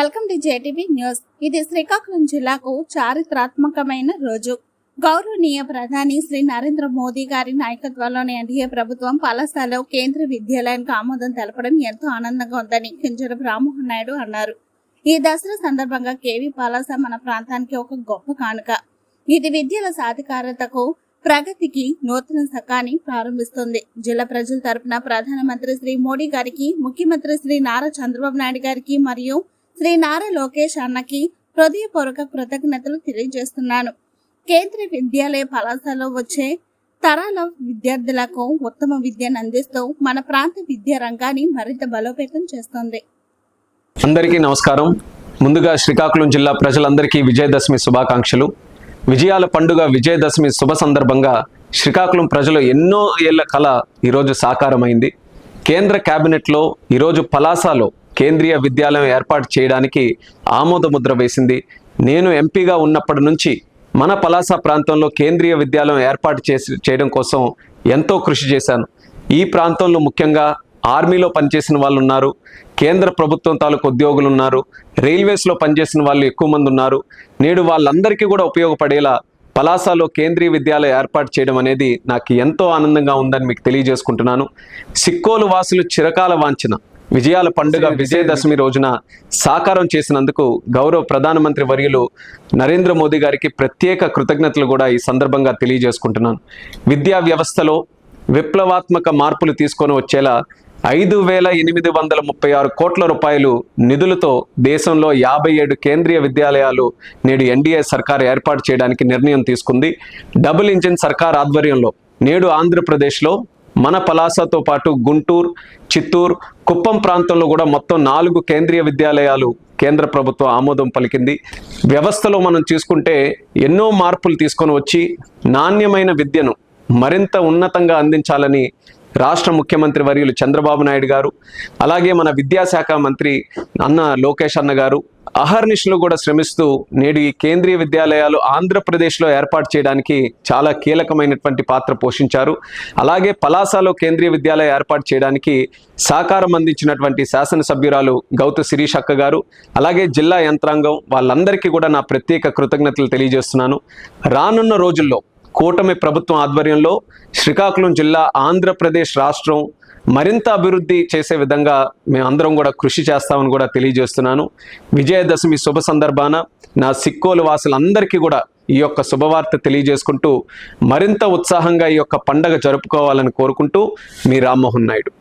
Welcome to JTV news. ఇది శ్రీకాకుళం జిల్లాకు చారిత్రాత్మకమైన రోజు. గౌరవనీయ ప్రధాని శ్రీ నరేంద్ర మోదీ గారి నాయకత్వంలోని ఎన్డీఏ ప్రభుత్వం పలసాలో కేంద్ర విద్యాలయానికి ఆమోదం తెలపడం ఎంతో ఆనందంగా ఉందని కింజరపు రామ్మోహన్ నాయుడు అన్నారు. ఈ దసరా సందర్భంగా కేవీ పలాస మన ప్రాంతానికి ఒక గొప్ప కానుక. ఇది విద్యల సాధికారతకు ప్రగతికి నూతన శకాన్ని ప్రారంభిస్తుంది. జిల్లా ప్రజల తరపున ప్రధానమంత్రి శ్రీ మోడీ గారికి ముఖ్యమంత్రి శ్రీ నారా చంద్రబాబు నాయుడు గారికి మరియు శ్రీ నారా లోకేష్ అన్నకి హృదయపూర్వక కృతజ్ఞతలు తెలియజేస్తున్నాను. కేంద్ర విద్యాలయ కళాశాలలో వచ్చే తరాల విద్యార్థులకు ఉత్తమ విద్యను అందిస్తూ మన ప్రాంత విద్యా రంగాన్ని మరింత బలోపేతం చేస్తుంది. అందరికీ నమస్కారం. ముందుగా శ్రీకాకుళం జిల్లా ప్రజలందరికీ విజయదశమి శుభాకాంక్షలు. విజయాల పండుగ విజయదశమి శుభ సందర్భంగా శ్రీకాకుళం ప్రజలు ఎన్నో ఏళ్ళ కళ ఈరోజు సాకారమైంది. కేంద్ర కేబినెట్లో ఈరోజు పలాసలో కేంద్రీయ విద్యాలయం ఏర్పాటు చేయడానికి ఆమోదముద్ర వేసింది. నేను ఎంపీగా ఉన్నప్పటి నుంచి మన పలాస ప్రాంతంలో కేంద్రీయ విద్యాలయం ఏర్పాటు చేసి చేయడం కోసం ఎంతో కృషి చేశాను. ఈ ప్రాంతంలో ముఖ్యంగా ఆర్మీలో పనిచేసిన వాళ్ళు ఉన్నారు కేంద్ర ప్రభుత్వం తాలూకు ఉద్యోగులు ఉన్నారు రైల్వేస్లో పనిచేసిన వాళ్ళు ఎక్కువ మంది ఉన్నారు. నేడు వాళ్ళందరికీ కూడా ఉపయోగపడేలా పలాసలో కేంద్రీయ విద్యాలయం ఏర్పాటు చేయడం అనేది నాకు ఎంతో ఆనందంగా ఉందని మీకు తెలియజేసుకుంటున్నాను. సిక్కోలు వాసులు చిరకాల వాంఛన. విజయాల పండుగ విజయదశమి రోజున సాకారం చేసినందుకు గౌరవ ప్రధానమంత్రి వర్యులు నరేంద్ర మోదీ గారికి ప్రత్యేక కృతజ్ఞతలు కూడా ఈ సందర్భంగా తెలియజేసుకుంటున్నాను. విద్యా వ్యవస్థలో విప్లవాత్మక మార్పులు తీసుకొని వచ్చేలా ఐదు వేల ఎనిమిది వందల ముప్పై ఆరు కోట్ల రూపాయలు నిధులతో దేశంలో యాభై ఏడు కేంద్రీయ విద్యాలయాలు నేడు ఎన్డీఏ సర్కార్ ఏర్పాటు చేయడానికి నిర్ణయం తీసుకుంది. డబుల్ ఇంజిన్ సర్కార్ ఆధ్వర్యంలో నేడు ఆంధ్రప్రదేశ్లో మన పలాసతో పాటు గుంటూరు చిత్తూరు కుప్పం ప్రాంతంలో కూడా మొత్తం నాలుగు కేంద్రీయ విద్యాలయాలు కేంద్ర ప్రభుత్వం ఆమోదం పలికింది. వ్యవస్థలో మనం చూసుకుంటే ఎన్నో మార్పులు తీసుకొని వచ్చి నాణ్యమైన విద్యను మరింత ఉన్నతంగా అందించాలని రాష్ట్ర ముఖ్యమంత్రి వర్యులు చంద్రబాబు నాయుడు గారు అలాగే మన విద్యాశాఖ మంత్రి అన్న లోకేష్ అన్న గారు అహర్నిశలు కూడా శ్రమిస్తూ నేడు ఈ కేంద్రీయ విద్యాలయాలు ఆంధ్రప్రదేశ్లో ఏర్పాటు చేయడానికి చాలా కీలకమైనటువంటి పాత్ర పోషించారు. అలాగే పలాసలో కేంద్రీయ విద్యాలయం ఏర్పాటు చేయడానికి సహకారం అందించినటువంటి శాసనసభ్యురాలు గౌతు శిరీష్ అక్క గారు అలాగే జిల్లా యంత్రాంగం వాళ్ళందరికీ కూడా నా ప్రత్యేక కృతజ్ఞతలు తెలియజేస్తున్నాను. రానున్న రోజుల్లో కూటమి ప్రభుత్వం ఆధ్వర్యంలో శ్రీకాకుళం జిల్లా ఆంధ్రప్రదేశ్ రాష్ట్రం మరింత అభివృద్ధి చేసే విధంగా మేమందరం కూడా కృషి చేస్తామని కూడా తెలియజేస్తున్నాను. విజయదశమి శుభ సందర్భాన నా సిక్కోలు వాసులందరికీ కూడా ఈ యొక్క శుభవార్త తెలియజేసుకుంటూ మరింత ఉత్సాహంగా ఈ యొక్క పండగ జరుపుకోవాలని కోరుకుంటూ మీ రామ్మోహన్ నాయుడు.